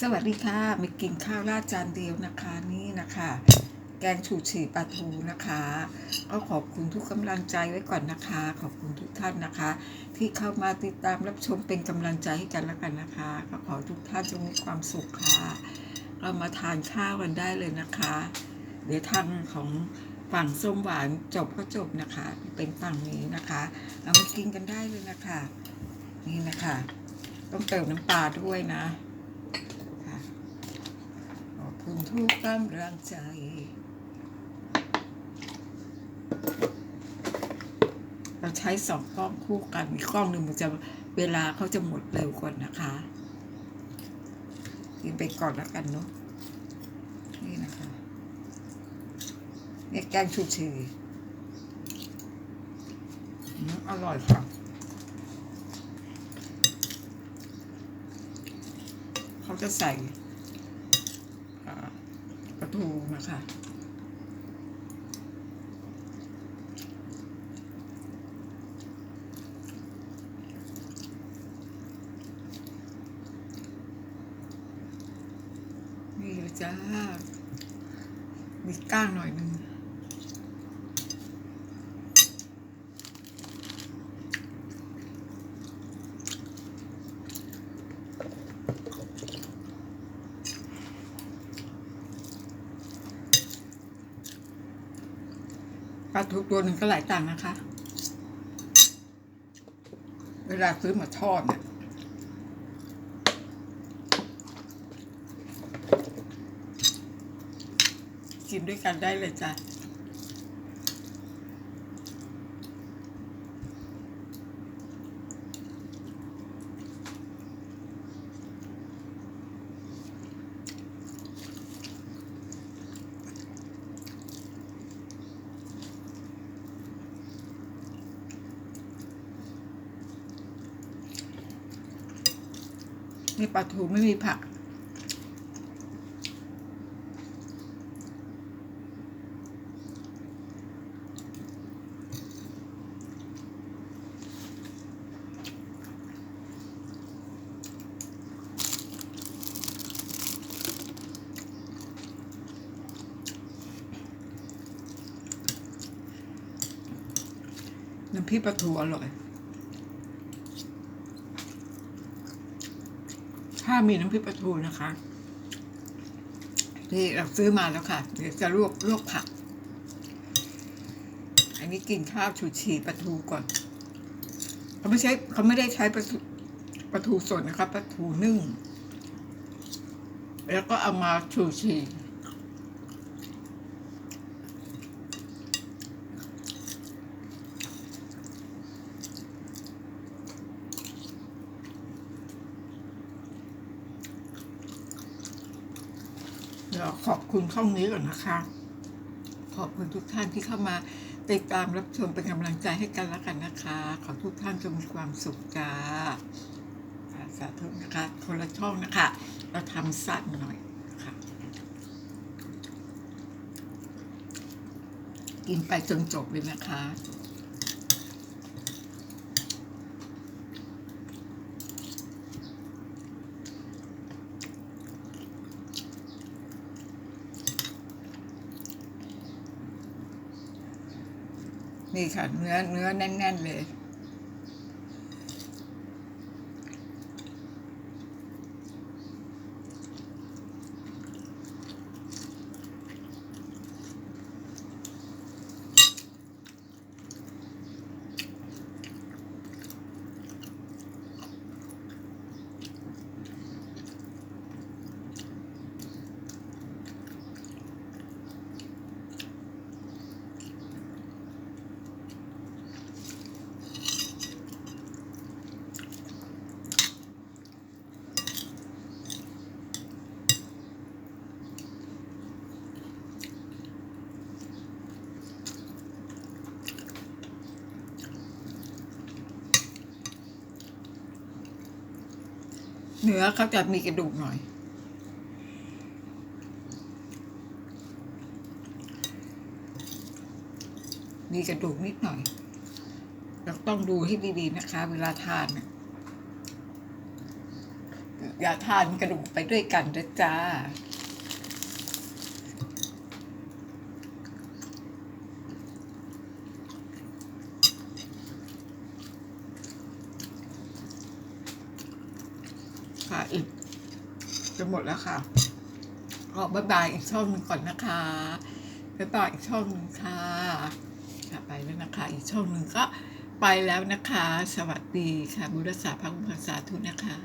สวัสดีค่ะมากินข้าวราดจานเดียวนะคะนี่นะคะ แกงฉูฉี่ปลาทูนะคะ ก็ขอบคุณทุกกำลังใจไว้ก่อนนะคะ ขอบคุณทุกท่านนะคะ ที่เข้ามาติดตามรับชมเป็นกำลังใจให้กันแล้วกันนะคะก็ขอทุกท่านจงมีความสุขค่ะ เรามาทานข้าวกันได้เลยนะคะ เดี๋ยวทางของฝั่งส้มหวานจบก็จบนะคะ เป็นฝั่งนี้นะคะเรามากินกันได้เลยนะคะ นี่นะคะ ต้องเติมน้ำปลาด้วยนะขอบคุณ ทุกกำลังใจ เราใช้สองกล้องคู่กันอีกกล้องหนึ่งมันจะเวลาเขาจะหมดเร็วกว่านะคะกินไปก่อนแล้วกันเนาะนี่นะคะเนี่ยแกงชูชีอร่อยค่ะเขาจะใส่ ทูนะคะนี่เลยจ้า มีก้างหน่อยหนึง ปลาทูตัวหนึ่งก็หลายตังค์นะคะ เวลาซื้อมาทอดเนี่ยกินด้วยกันได้เลยจ้ะ นี่ปลาทูไม่มีผัก น้ำพริกปลาทูอร่อย ถ้ามีน้ำพริกปลาทูนะคะที่เราซื้อมาแล้วค่ะ เดี๋ยวจะลวกลวกผัก อันนี้กินข้าวชูชีปลาทูก่อนเขาไม่ใช้เขาไม่ได้ใช้ปลาทูปลาทูสดนะคะปลาทูนึ่ง แล้วก็เอามาชูชี เดี๋ยวขอบคุณช่องนี้ก่อนนะคะ ขอบคุณทุกท่านที่เข้ามาติดตามรับชมเป็นกำลังใจให้กันแล้วกันนะคะ ขอทุกท่านจงมีความสุขจ้าสาธุนะคะคนละช่องนะคะ เราทำสั้นหน่อยค่ะกินไปจนจบเลยนะคะ นี่ค่ะเนื้อเนื้อแน่น ๆ เลย เนื้อเขาจะมีกระดูกหน่อย มีกระดูกนิดหน่อย เราต้องดูให้ดีๆนะคะ เวลาทานเนี่ยอย่าทานกระดูกไปด้วยกันนะจ้า ค่ะ อีกจะหมดแล้วค่ะขอบายบายอีกช่องหนึ่งก่อนนะคะบายบายอีกช่องหนึ่งค่ะค่ะไปแล้วนะคะ อีกช่องหนึ่งก็ไปแล้วนะคะ สวัสดีค่ะบุรษาพักบุภาษาทุนนะคะ